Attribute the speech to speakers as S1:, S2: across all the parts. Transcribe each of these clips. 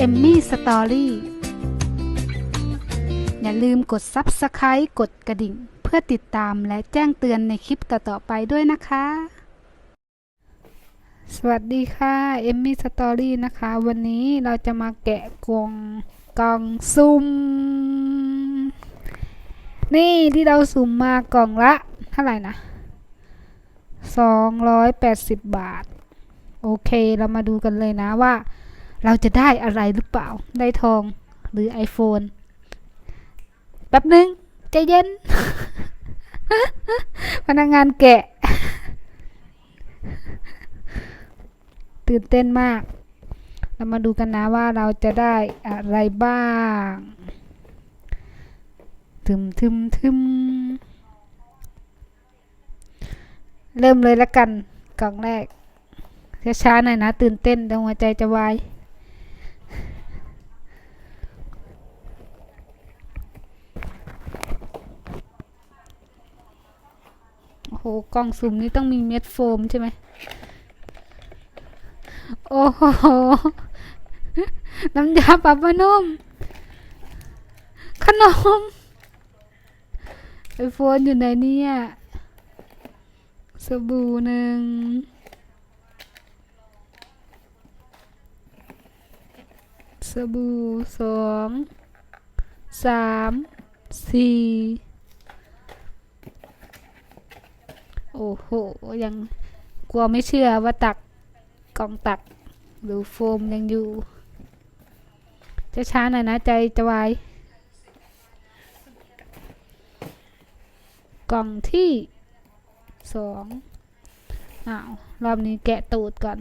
S1: เอมมี่สตอรี่อย่าลืมกด Subscribe กดกระดิ่ง เพื่อติดตามและแจ้งเตือนในคลิปต่อ ๆ ไปด้วยนะคะ สวัสดีค่ะเอมมี่สตอรี่นะคะ วันนี้เราจะมาแกะกล่องกล่องซุ่ม นี่ที่เราสุ่มมากล่องละ เท่าไหร่นะ 280 บาท โอเคเรามาดูกันเลยนะว่า เราจะได้อะไรหรือเปล่า ได้ทองหรือ iPhone แป๊บนึง ใจเย็น พนักงานแกะ ตื่นเต้นมาก เรามาดูกันนะว่าเราจะได้อะไรบ้าง ทึมทึมทึมเริ่มเลยละกันกล่องแรกช้าๆหน่อยนะ ตื่นเต้นดวหัวใจจะวาย โอ้โห กล่องสุ่มนี้ต้องมีเม็ดโฟมใช่ไหม โอ้โห น้ำยาปรับผ้านุ่ม ขนม ไอโฟนอยู่ไหนเนี่ย สบู่หนึ่งสบู่สองสามสี่ โอ้โห ยังกลัวไม่เชื่อว่าตักกล่องตัก หรือโฟมยังอยู่จะช้าหน่อยนะใจจะวาย กล่องที่สองอ้าว รอบนี้แกะตูดก่อน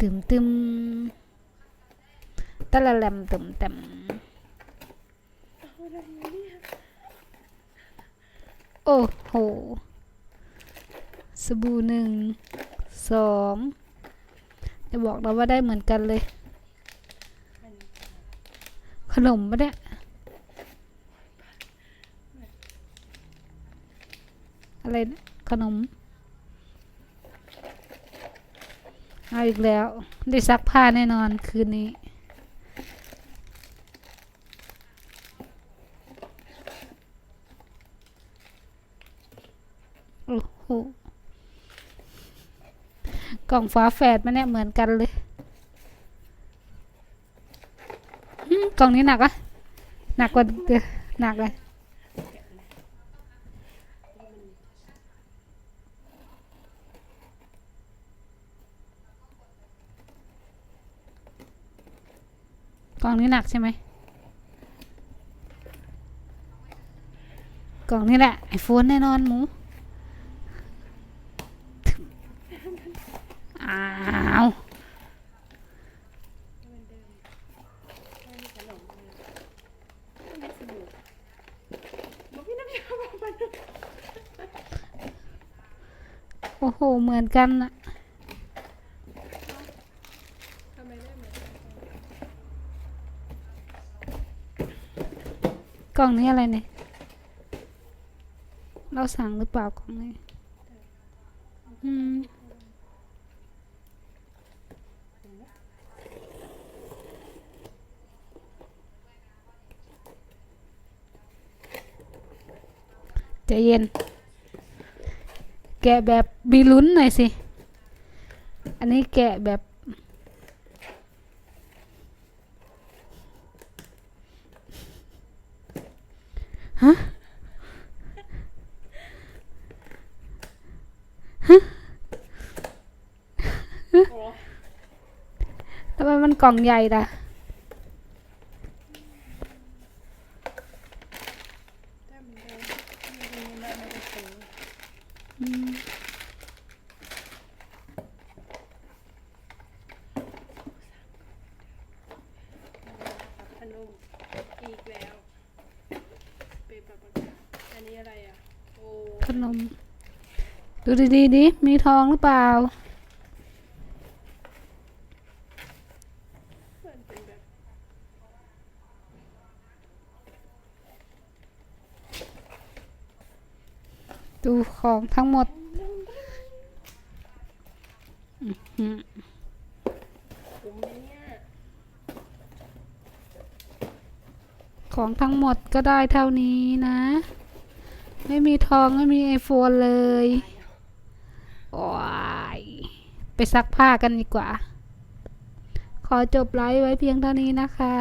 S1: ตึมตึมตะละแลมตึมเต็มโอ้โห สบู่หนึ่ง สองจะบอกเราว่าได้เหมือนกันเลย ขนมปะเนี่ยอะไรนะขนมเอาอีกแล้ว ได้ซักผ้าแน่นอนคืนนี้ โอ้โหกล่องฝาแฝดมันเนี่ยเหมือนกันเลยกล่องนี้หนักอะหนักกว่าเดิมหนักเลยกล่องนี้หนักใช่ไหมกล่องนี้แหละไอโฟนแน่นอนหมู อ้าวโอ้โห เหมือนกันอะกล่องนี้อะไรเนี่ย เราสั่งหรือเปล่ากล่องนี้ อืม ใจเย็น แกะแบบมีลุ้นหน่อยสิ อันนี้แกะแบบ ฮะ ฮะทำไมมันกล่องใหญ่ล่ะ อืม
S2: พนมอีกแล้วเป็นปะปะอันนี้อะไรอะ โอ้
S1: ขนมดูดีๆดิมีทองหรือเปล่า
S2: มันเป็นแบบ
S1: ดูของทั้งหมดของทั้งหมดก็ได้เท่านี้นะ ไม่มีทองไม่มีไอโฟนเลยว้ายไปซักผ้ากันดีกว่า ขอจบไลฟ์ไว้เพียงเท่านี้นะคะ